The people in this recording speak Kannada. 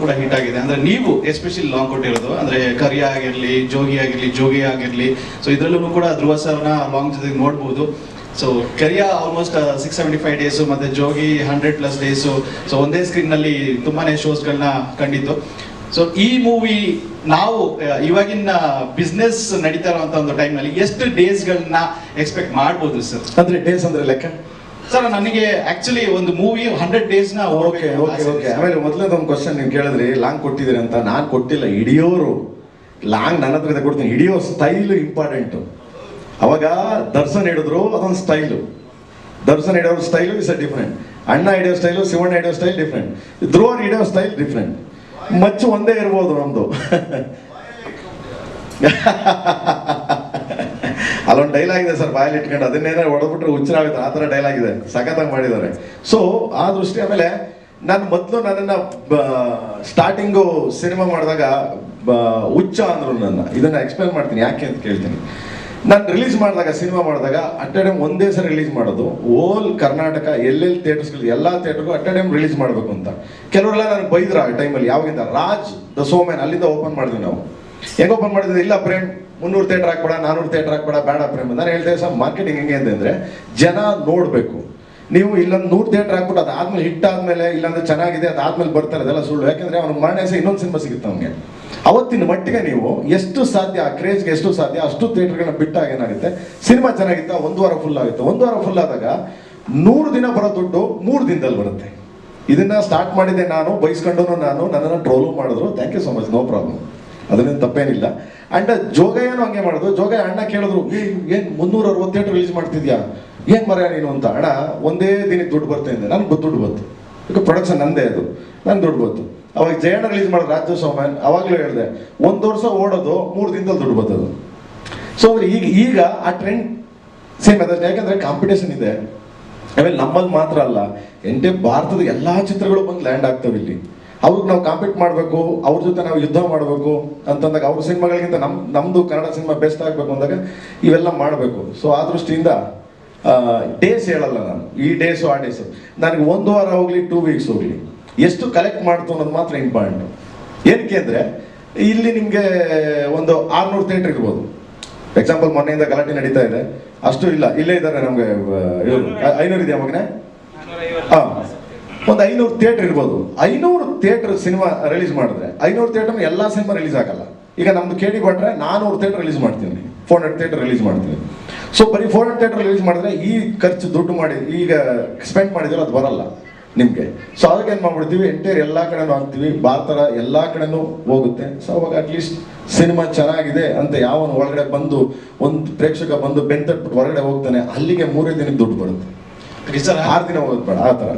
ಕೂಡ ಹಿಟ್ ಆಗಿದೆ. ಅಂದ್ರೆ ನೀವು ಎಸ್ಪೆಷಲಿ ಲಾಂಗ್ ಕೊಟ್ಟಿರೋದು ಅಂದ್ರೆ ಕರಿಯ ಆಗಿರ್ಲಿ ಜೋಗಿ ಆಗಿರ್ಲಿ ಜೋಗಿ ಆಗಿರ್ಲಿ ಸೊ ಇದ್ರಲ್ಲೂ ಕೂಡ ಧ್ರುವ ಸರ್ನ ಲಾಂಗ್ ಜೊತೆ ನೋಡ್ಬೋದು. ಸೊ ಕರಿಯ almost six seventy five days ಮತ್ತೆ Jogi hundred plus days so ಒಂದೇ ಸ್ಕ್ರೀನ್ನಲ್ಲಿ ತುಂಬಾನೇ ಶೋಸ್ಗಳನ್ನ ಕಂಡಿತ್ತು ಸೊ ಈ ಮೂವಿ ನಾವು ಆ, ಇವಾಗಿನ ಬಿಸ್ನೆಸ್ ನಡೀತಾ ಇರುವಂತ ಒಂದು ಟೈಮ್ನಲ್ಲಿ ಎಷ್ಟು ಡೇಸ್ಗಳನ್ನ ಎಕ್ಸ್ಪೆಕ್ಟ್ ಮಾಡ್ಬೋದು ಸರ್ ಅಂದ್ರೆ ಡೇಸ್ ಅಂದ್ರೆ ಲೆಕ್ಕ? ಸರ್ ನನಗೆ ಆಕ್ಚುಲಿ ಒಂದು ಮೂವಿ ಹಂಡ್ರೆಡ್ ಡೇಸ್ನ ಓಕೆ ಓಕೆ ಓಕೆ ಆಮೇಲೆ ಮೊದಲನೇದು ಒಂದು ಕ್ವಶನ್ ನೀವು ಕೇಳಿದ್ರಿ ಲಾಂಗ್ ಕೊಟ್ಟಿದ್ದೀರಿ ಅಂತ. ನಾನು ಕೊಟ್ಟಿಲ್ಲ ಹಿಡಿಯೋರು. ಲಾಂಗ್ ನನ್ನ ಹತ್ರ ಇದೆ ಕೊಡ್ತೀನಿ. ಹಿಡಿಯೋ ಸ್ಟೈಲ್ ಇಂಪಾರ್ಟೆಂಟು ಅವಾಗ ದರ್ಶನ್ ಹಿಡಿದ್ರು ಅದೊಂದು ಸ್ಟೈಲು ದರ್ಶನ್ ಹಿಡಿಯೋ ಸ್ಟೈಲು ಇಸ್ ಅ ಡಿಫ್ರೆಂಟ್ ಅಣ್ಣ ಹಿಡಿಯೋ ಸ್ಟೈಲು ಶಿವಣ್ಣ ಹಿಡಿಯೋ ಸ್ಟೈಲ್ ಡಿಫ್ರೆಂಟ್ ಧ್ರುವ ಹಿಡಿಯೋ ಸ್ಟೈಲ್ ಡಿಫ್ರೆಂಟ್ ಮಚ್ಚು ಒಂದೇ ಇರ್ಬೋದು ನಮ್ದು. ಅಲ್ಲೊಂದು ಡೈಲಾಗ್ ಇದೆ ಸರ್, ಬಾಯಲ್ಲಿ ಇಟ್ಕೊಂಡು. ಅದನ್ನೇನೋ ಹೊಡೆದ್ಬಿಟ್ರೆ ಹುಚ್ಚರಾಗುತ್ತೆ. ಆ ಥರ ಡೈಲಾಗ್ ಇದೆ. ಸಖತ್ತಾಗಿ ಮಾಡಿದ್ದಾರೆ. ಸೊ ಆ ದೃಷ್ಟಿ ಆಮೇಲೆ ನಾನು ಮೊದಲು ನನ್ನನ್ನು ಸ್ಟಾರ್ಟಿಂಗು ಸಿನಿಮಾ ಮಾಡಿದಾಗ ಹುಚ್ಚ ಅಂದ್ರು ನನ್ನ. ಇದನ್ನ ಎಕ್ಸ್ಪ್ಲೇನ್ ಮಾಡ್ತೀನಿ. ಯಾಕೆ ಅಂತ ಕೇಳ್ತೀನಿ. ನಾನು ರಿಲೀಸ್ ಮಾಡಿದಾಗ ಸಿನಿಮಾ ಮಾಡಿದಾಗ ಅಟ್ ಅ ಟೈಮ್ ಒಂದೇ ಸರಿ ರಿಲೀಸ್ ಮಾಡೋದು. ಓಲ್ ಕರ್ನಾಟಕ ಎಲ್ಲೆಲ್ಲಿ ಥಿಯೇಟರ್ಸ್ಗಳು ಎಲ್ಲ ಥಿಯೇಟರ್ಗೂ ಅಟ್ ಅ ಟೈಮ್ ರಿಲೀಸ್ ಮಾಡಬೇಕು ಅಂತ. ಕೆಲವರೆಲ್ಲ ನನಗೆ ಬೈದ್ರು ಆ ಟೈಮಲ್ಲಿ ಯಾವಾಗಿಂದ ರಾಜ್ ದ ಸೋಮ್ಯಾನ್ ಅಲ್ಲಿಂದ ಓಪನ್ ಮಾಡಿದ್ವಿ ನಾವು. ಹೆಂಗ್ ಓಪನ್ ಮಾಡಿದ್ರೆ, ಇಲ್ಲ ಪ್ರೇಮ್, ಮುನ್ನೂರು ಥಿಯೇಟರ್ ಹಾಕ್ಬೇಡ, ನಾನೂರು ಥಿಯೇಟರ್ ಹಾಕ್ಬೇಡ, ಬೇಡ ಪ್ರೇಮ್ ನಾನು ಹೇಳ್ತೇವೆ ಸರ್ ಮಾರ್ಕೆಟಿಂಗ್ ಹೆಂಗೆ ಅಂತಂದ್ರೆ ಜನ ನೋಡಬೇಕು. ನೀವು ಇಲ್ಲೊಂದು ನೂರು ಥಿಯೇಟರ್ ಹಾಕ್ಬಿಟ್ಟು ಅದಾದ್ಮೇಲೆ ಹಿಟ್ ಆದ್ಮೇಲೆ, ಇಲ್ಲಾಂದ್ರೆ ಚೆನ್ನಾಗಿದೆ, ಅದಾದ್ಮೇಲೆ ಬರ್ತಾರೆ, ಅದೆಲ್ಲ ಸುಳ್ಳು. ಯಾಕಂದ್ರೆ ಅವ್ನ ಮರಣ ಇನ್ನೊಂದು ಸಿನಿಮಾ ಸಿಗುತ್ತೆ ಅವನಿಗೆ. ಅವತ್ತಿನ ಮಟ್ಟಿಗೆ ನೀವು ಎಷ್ಟು ಸಾಧ್ಯ, ಆ ಕ್ರೇಜ್ಗೆ ಎಷ್ಟು ಸಾಧ್ಯ, ಅಷ್ಟು ಥಿಯೇಟರ್ಗಳನ್ನ ಬಿಟ್ಟಾಗ ಏನಾಗುತ್ತೆ? ಸಿನಿಮಾ ಚೆನ್ನಾಗಿತ್ತ? ಒಂದು ವಾರ ಫುಲ್ ಆಗುತ್ತೆ. ಒಂದು ವಾರ ಫುಲ್ ಆದಾಗ ನೂರು ದಿನ ಬರೋ ದುಡ್ಡು ಮೂರು ದಿನದಲ್ಲಿ ಬರುತ್ತೆ. ಇದನ್ನ ಸ್ಟಾರ್ಟ್ ಮಾಡಿದೆ ನಾನು ಬಯಸ್ಕೊಂಡು ನಾನು, ನನ್ನನ್ನು ಟ್ರೋಲು ಮಾಡಿದ್ರು. Thank you so much no problem ಅದನ್ನೇನು ತಪ್ಪೇನಿಲ್ಲ. ಅಂಡ್ ಏನು ಹಂಗೆ ಮಾಡೋದು ಜೋಗಯ್ಯ ಅಣ್ಣ ಕೇಳಿದ್ರು ಏನು ಮುನ್ನೂರ ಅರವತ್ತೆಂಟು ರಿಲೀಸ್ ಮಾಡ್ತಿದ್ಯಾ? ಏನ್ ಮರ ನೀನು ಅಂತ? ಅಣ್ಣ, ಒಂದೇ ದಿನಕ್ಕೆ ದುಡ್ಡು ಬರ್ತಾ ಇದ್ದೆ ನನ್ಗೆ ದುಡ್ಡು ಬಂತು. ಈಗ ಪ್ರೊಡಕ್ಷನ್ ನಂದೇ ಅದು. ನನ್ ದುಡ್ಡು ಬಂತು. ಅವಾಗ ಜಯಣ್ಣ ರಿಲೀಸ್ ಮಾಡೋದು ರಾಜ್ಯ ಸೋಮನ್. ಅವಾಗಲೂ ಹೇಳಿದೆ, ಒಂದು ವರ್ಷ ಓಡೋದು, ಮೂರು ದಿನದಲ್ಲಿ ದುಡ್ಡು ಬರ್ತದೆ. ಸೊ ಅವ್ರು ಈಗ ಈಗ ಆ ಟ್ರೆಂಡ್ ಸೇಮ್ ಅದ ಯಾಕಂದ್ರೆ ಕಾಂಪಿಟೇಷನ್ ಇದೆ. ಆಮೇಲೆ ನಮ್ಮಲ್ಲಿ ಮಾತ್ರ ಅಲ್ಲ. ಎಂಟೇ ಭಾರತದ ಎಲ್ಲಾ ಚಿತ್ರಗಳು ಬಂದು ಲ್ಯಾಂಡ್ ಆಗ್ತವೆ ಇಲ್ಲಿ. ಅವ್ರಿಗೆ ನಾವು ಕಾಂಪೀಟ್ ಮಾಡಬೇಕು ಅವ್ರ ಜೊತೆ ನಾವು ಯುದ್ಧ ಮಾಡಬೇಕು ಅಂತಂದಾಗ ಅವ್ರ ಸಿನಿಮಾಗಳಿಗಿಂತ ನಮ್ಮ ನಮ್ಮದು ಕನ್ನಡ ಸಿನಿಮಾ ಬೆಸ್ಟ್ ಆಗಬೇಕು ಅಂದಾಗ ಇವೆಲ್ಲ ಮಾಡಬೇಕು. ಸೊ ಆ ದೃಷ್ಟಿಯಿಂದ ಡೇಸ್ ಹೇಳಲ್ಲ ನಾನು. ಈ ಡೇಸು ಆ ಡೇಸು ನನಗೆ ಒಂದು ವಾರ ಹೋಗಲಿ ಟೂ ವೀಕ್ಸ್ ಹೋಗಲಿ. ಎಷ್ಟು ಕಲೆಕ್ಟ್ ಮಾಡ್ತು ಅನ್ನೋದು ಮಾತ್ರ ಇಂಪಾರ್ಟೆಂಟ್ ಏನಕ್ಕೆ ಅಂದರೆ ಇಲ್ಲಿ ನಿಮಗೆ ಒಂದು ಆರ್ನೂರು ಥಿಯೇಟರ್ ಇರ್ಬೋದು. ಎಕ್ಸಾಂಪಲ್ ಮೊನ್ನೆಯಿಂದ ಗಲಾಟೆ ನಡೀತಾ ಇದೆ. ಅಷ್ಟು ಇಲ್ಲ. ಇಲ್ಲೇ ಇದ್ದಾರೆ ನಮ್ಗೆ ಐನೂರು ಇದೆಯಾ ಮಗನೇ? ಹಾ. ಒಂದು ಐನೂರು ಥಿಯೇಟರ್ ಇರ್ಬೋದು. ಐನೂರು ಥಿಯೇಟರ್ ಸಿನಿಮಾ ರಿಲೀಸ್ ಮಾಡಿದ್ರೆ ಐನೂರು ಥಿಯೇಟರ್ ಎಲ್ಲ ಸಿನಿಮಾ ರಿಲೀಸ್ ಆಗಲ್ಲ. ಈಗ ನಮ್ದು ಕೇಳಿ ಕೊಟ್ಟರೆ ನಾನೂರು ಥಿಯೇಟರ್ ರಿಲೀಸ್ ಮಾಡ್ತೀನಿ ಫೋರ್ ಹಂಡ್ರೆಡ್ ಥಿಯೇಟರ್ ರಿಲೀಸ್ ಮಾಡ್ತೀನಿ. ಸೊ ಬರೀ ಫೋರ್ ಹಂಡ್ರೆಡ್ ಥಿಯೇಟರ್ ರಿಲೀಸ್ ಮಾಡಿದ್ರೆ ಈ ಖರ್ಚು ದುಡ್ಡು ಮಾಡಿ ಈಗ ಸ್ಪೆಂಡ್ ಮಾಡಿದ್ರೆ ಅದು ಬರಲ್ಲ ನಿಮಗೆ. ಸೊ ಅದಕ್ಕೆ ಏನು ಮಾಡ್ಬಿಡ್ತೀವಿ ಎಂಟೈರ್ ಎಲ್ಲ ಕಡೆನೂ ಹಾಕ್ತೀವಿ. ಭಾರತದ ಎಲ್ಲ ಕಡೆನೂ ಹೋಗುತ್ತೆ. ಸೊ ಅವಾಗ ಅಟ್ಲೀಸ್ಟ್ ಸಿನಿಮಾ ಚೆನ್ನಾಗಿದೆ ಅಂತ ಯಾವನು ಒಳಗಡೆ ಬಂದು ಒಂದು ಪ್ರೇಕ್ಷಕ ಬಂದು ಬೆಂತಟ್ಬಿಟ್ಟು ಹೊರಗಡೆ ಹೋಗ್ತಾನೆ ಅಲ್ಲಿಗೆ ಮೂರೇ ದಿನಕ್ಕೆ ದುಡ್ಡು ಬರುತ್ತೆ. ಆರು ದಿನ ಹೋಗೋದು ಬೇಡ ಆ ಥರ.